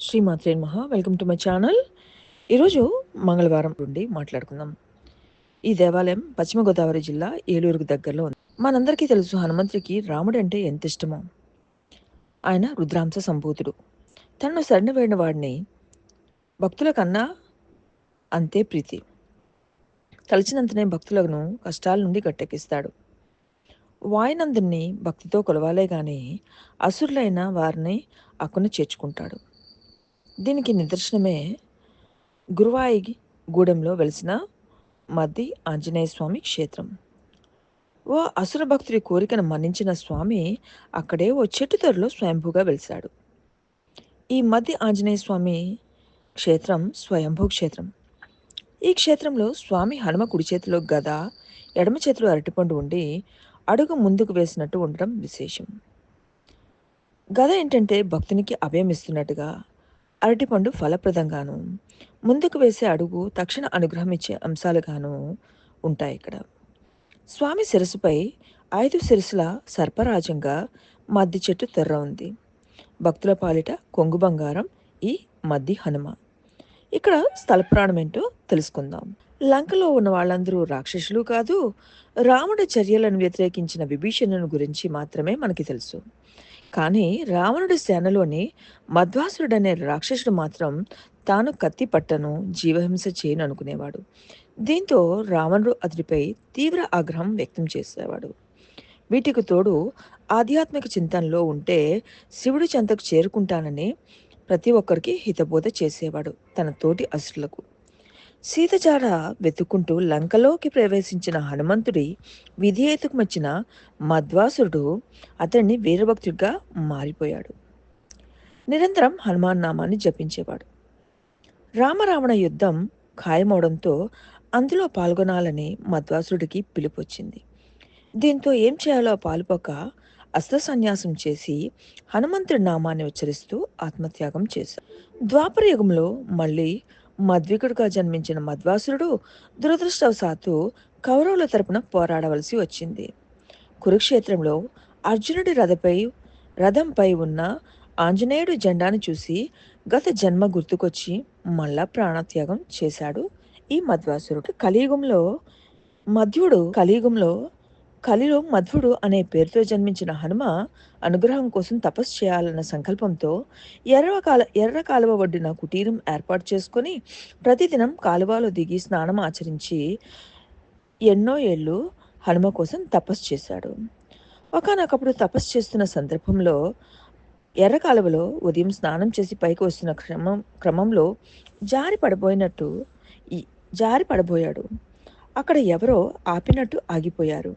శ్రీ శ్రీమాత్రే మహా welcome to my channel ఈరోజు మంగళవారం నుండి మాట్లాడుకుందాం. ఈ దేవాలయం పశ్చిమ గోదావరి జిల్లా ఏలూరుకు దగ్గరలో ఉంది. మనందరికీ తెలుసు హనుమంతుడికి రాముడు అంటే ఎంత ఇష్టమో. ఆయన రుద్రాంశ సంభూతుడు. తనను శరణ వేడిన వాడిని భక్తుల కన్నా అంతే ప్రీతి. తలచినంతనే భక్తులను కష్టాల నుండి గట్టెక్కిస్తాడు వాయునందుని భక్తితో కొలవాలే గాని అసురులైన వారిని అక్కును చేర్చుకుంటాడు. దీనికి నిదర్శనమే గురువాయి గూడెంలో వెలిసిన మద్ది ఆంజనేయ స్వామి క్షేత్రం. ఓ అసుర భక్తుడి కోరికను మన్నించిన స్వామి అక్కడే ఓ చెట్టు తొరలో స్వయంభూగా వెలిశాడు. ఈ మద్ది ఆంజనేయ స్వామి క్షేత్రం స్వయంభూ క్షేత్రం. ఈ క్షేత్రంలో స్వామి హనుమ కుడి చేతిలో గద ఎడమ చేతిలో అరటిపండు ఉండి అడుగు ముందుకు వేసినట్టు ఉండడం విశేషం. గద ఏంటంటే భక్తునికి అభయం ఇస్తున్నట్టుగా అరటిపండు ఫలప్రదంగాను ముందుకు వేసే అడుగు తక్షణ అనుగ్రహం ఇచ్చే అంశాలుగాను ఉంటాయి ఇక్కడ. స్వామి శిరస్సుపై ఐదు శిరస్సుల సర్పరాజంగా మద్ది చెట్టు తెర్ర ఉంది. భక్తుల పాలిట కొంగు బంగారం ఈ మద్ది హనుమ. ఇక్కడ స్థలప్రాణం ఏంటో తెలుసుకుందాం. లంకలో ఉన్న వాళ్ళందరూ రాక్షసులు కాదు రాముడి చర్యలను వ్యతిరేకించిన విభీషణుని గురించి మాత్రమే మనకి తెలుసు. కానీ రావణుడి సేనలోని మధ్వాసురుడనే రాక్షసుడు మాత్రం తాను కత్తి పట్టను జీవహింస చేయను అనుకునేవాడు. దీంతో రావణుడు అతడిపై తీవ్ర ఆగ్రహం వ్యక్తం చేసేవాడు. వీటికి తోడు ఆధ్యాత్మిక చింతనలో ఉంటే శివుడి చెంతకు చేరుకుంటానని ప్రతి ఒక్కరికి హితబోధ చేసేవాడు. తన తోటి అసురులకు సీతజాడ వెతుక్కుంటూ లంకలోకి ప్రవేశించిన హనుమంతుడి విధేయతకు వచ్చిన మధ్వాసురుడు అతన్ని వీరభక్తుడిగా మారిపోయాడు. నిరంతరం హనుమాన్ నామాన్ని జపించేవాడు. రామరావణ యుద్ధం ఖాయమవడంతో అందులో పాల్గొనాలని మధ్వాసురుడికి పిలుపొచ్చింది. దీంతో ఏం చేయాలో పాలుపోక అస్త్ర సన్యాసం చేసి హనుమంతుడి నామాన్ని ఉచ్చరిస్తూ ఆత్మత్యాగం చేశాడు. ద్వాపర యుగంలో మళ్ళీ మద్వికుడుగా జన్మించిన మధ్వాసురుడు దురదృష్టవశాత్తు కౌరవుల తరపున పోరాడవలసి వచ్చింది. కురుక్షేత్రంలో అర్జునుడి రథపై రథంపై ఉన్న ఆంజనేయుడు జెండాను చూసి గత జన్మ గుర్తుకొచ్చి మళ్ళా ప్రాణత్యాగం చేశాడు ఈ మధ్వాసురుడు. కలియుగంలో మధ్యుడు కలియుగంలో కలిలో మధ్వుడు అనే పేరుతో జన్మించిన హనుమ అనుగ్రహం కోసం తపస్సు చేయాలన్న సంకల్పంతో ఎర్ర కాల ఎర్ర కాలువ ఒడ్డున కుటీరం ఏర్పాటు చేసుకొని ప్రతిదినం కాలువలో దిగి స్నానం ఆచరించి ఎన్నో ఏళ్ళు హనుమ కోసం తపస్సు చేశాడు. ఒకనొకప్పుడు తపస్సు చేస్తున్న సందర్భంలో ఎర్ర కాలువలో ఉదయం స్నానం చేసి పైకి వస్తున్న క్రమం క్రమంలో జారి పడబోయినట్టు జారి పడబోయాడు. అక్కడ ఎవరో ఆపినట్టు ఆగిపోయారు.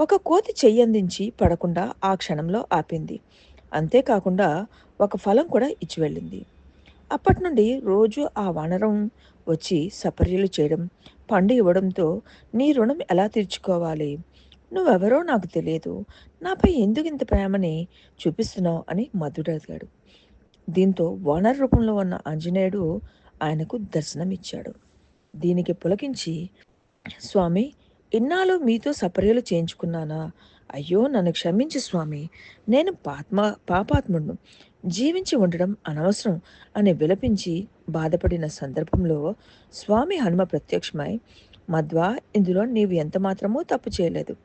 ఒక కోతి చెయ్యందించి పడకుండా ఆ క్షణంలో ఆపింది. అంతేకాకుండా ఒక ఫలం కూడా ఇచ్చి వెళ్ళింది. అప్పటి నుండి రోజు ఆ వనరం వచ్చి సపర్యలు చేయడం పండు ఇవ్వడంతో నీ రుణం ఎలా తీర్చుకోవాలి? నువ్వెవరో నాకు తెలియదు. నాపై ఎందుకు ఇంత ప్రేమని చూపిస్తున్నావు అని మధుడు అడిగాడు. దీంతో వానర రూపంలో ఉన్న ఆంజనేయుడు ఆయనకు దర్శనమిచ్చాడు. దీనికి పులకించి స్వామి ఇన్నాళ్ళు మీతో సపర్యలు చేయించుకున్నానా? అయ్యో నన్ను క్షమించు స్వామి. నేను పాత్మ పాపాత్ముడు జీవించి ఉండడం అనవసరం అని విలపించి బాధపడిన సందర్భంలో స్వామి హనుమ ప్రత్యక్షమై మధ్వా ఇందులో నీవు ఎంత మాత్రమూ తప్పు చేయలేదు.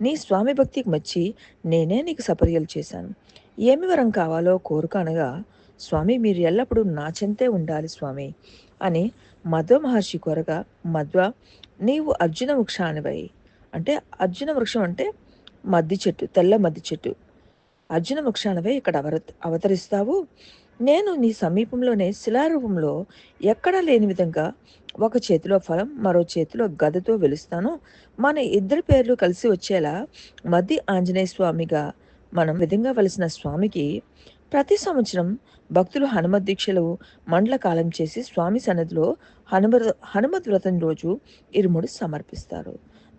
నీ స్వామి భక్తికి మెచ్చి నేనే నీకు సపర్యలు చేశాను. ఏమి వరం కావాలో కోరుక అనగా స్వామి మీరు ఎల్లప్పుడూ నా చెంతే ఉండాలి స్వామి. అని మధ్వ మహర్షి కోరగా మధ్వ నీవు అర్జున వృక్షానివై. అంటే అర్జున వృక్షం అంటే మద్ది చెట్టు తెల్ల మద్ది చెట్టు. అర్జున వృక్షానివై ఇక్కడ అవర అవతరిస్తావు. నేను నీ సమీపంలోనే శిలారూపంలో ఎక్కడా లేని విధంగా ఒక చేతిలో ఫలం మరో చేతిలో గదతో వెలుస్తాను. మన ఇద్దరి పేర్లు కలిసి వచ్చేలా మద్ది ఆంజనేయ స్వామిగా మనం విధంగా వెలిసిన స్వామికి ప్రతి సంవత్సరం భక్తులు హనుమత్ దీక్షలు మండల కాలం చేసి స్వామి సన్నిధిలో హనుమ హనుమత్ వ్రతం రోజు ఇరుముడి సమర్పిస్తారు.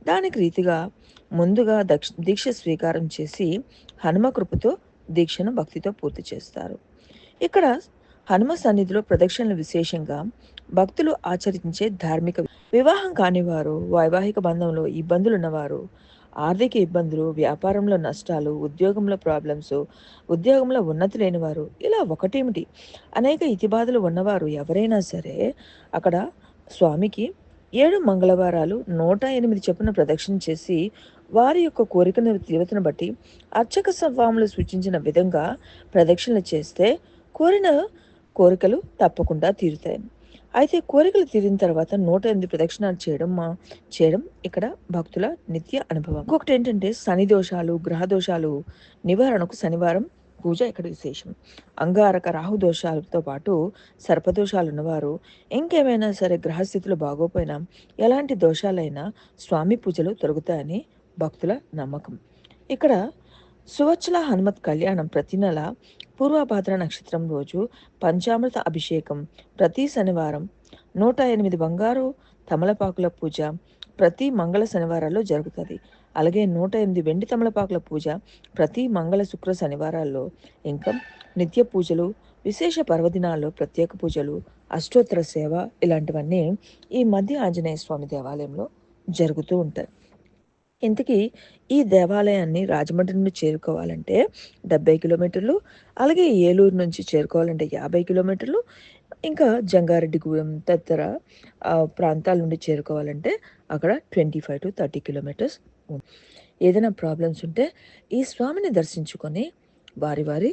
దానికి రీతిగా ముందుగా దక్ష దీక్ష స్వీకారం చేసి హనుమ కృపతో దీక్షను భక్తితో పూర్తి చేస్తారు. ఇక్కడ హనుమ సన్నిధిలో ప్రదక్షిణలు విశేషంగా భక్తులు ఆచరించే ధార్మిక వివాహం కానివారు వైవాహిక బంధంలో ఇబ్బందులు ఉన్నవారు ఆర్థిక ఇబ్బందులు వ్యాపారంలో నష్టాలు ఉద్యోగంలో ప్రాబ్లమ్స్ ఉద్యోగంలో ఉన్నతి లేనివారు ఇలా ఒకటేమిటి? అనేక ఇతిబాధలు ఉన్నవారు ఎవరైనా సరే అక్కడ స్వామికి ఏడు మంగళవారాలు నూట ఎనిమిది చొప్పున ప్రదక్షిణ చేసి వారి యొక్క కోరికను తీవ్రతను బట్టి అర్చక స్వాములు సూచించిన విధంగా ప్రదక్షిణలు చేస్తే కోరిన కోరికలు తప్పకుండా తీరుతాయి అయితే కోరికలు తీరిన తర్వాత నూట ఎనిమిది ప్రదక్షిణాలు చేయడం మా చేయడం ఇక్కడ భక్తుల నిత్య అనుభవం. ఇంకొకటి ఏంటంటే శని దోషాలు గ్రహ దోషాలు నివారణకు శనివారం పూజ ఇక్కడ విశేషం. అంగారక రాహు దోషాలతో పాటు సర్పదోషాలు ఉన్నవారు ఇంకేమైనా సరే గ్రహస్థితులు బాగోపోయినా ఎలాంటి దోషాలైనా స్వామి పూజలు తొలగుతాయని భక్తుల నమ్మకం. ఇక్కడ సువచ్చల హనుమత్ కళ్యాణం ప్రతి నెల పూర్వభాద్ర నక్షత్రం రోజు పంచామృత అభిషేకం ప్రతి శనివారం. నూట ఎనిమిది బంగారు తమలపాకుల పూజ ప్రతి మంగళ శనివారాల్లో జరుగుతుంది. అలాగే నూట ఎనిమిది వెండి తమలపాకుల పూజ ప్రతి మంగళ శుక్ర శనివారాల్లో. ఇంకా నిత్య పూజలు విశేష పర్వదినాల్లో ప్రత్యేక పూజలు అష్టోత్తర సేవ ఇలాంటివన్నీ ఈ మధ్య ఆంజనేయ స్వామి దేవాలయంలో జరుగుతూ ఉంటాయి. ఇంతకీ ఈ దేవాలయాన్ని రాజమండ్రి నుండి చేరుకోవాలంటే డెబ్బై కిలోమీటర్లు అలాగే ఏలూరు నుంచి చేరుకోవాలంటే యాభై కిలోమీటర్లు ఇంకా జంగారెడ్డిగూడెం తదితర ప్రాంతాల నుండి చేరుకోవాలంటే అక్కడ twenty five to thirty kilometres ఏదైనా ప్రాబ్లమ్స్ ఉంటే ఈ స్వామిని దర్శించుకొని వారి వారి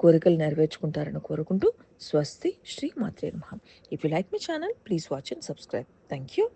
కోరికలు నెరవేర్చుకుంటారని కోరుకుంటూ స్వస్తి శ్రీ మాత్రే నమ. If you like my channel please watch and subscribe thank you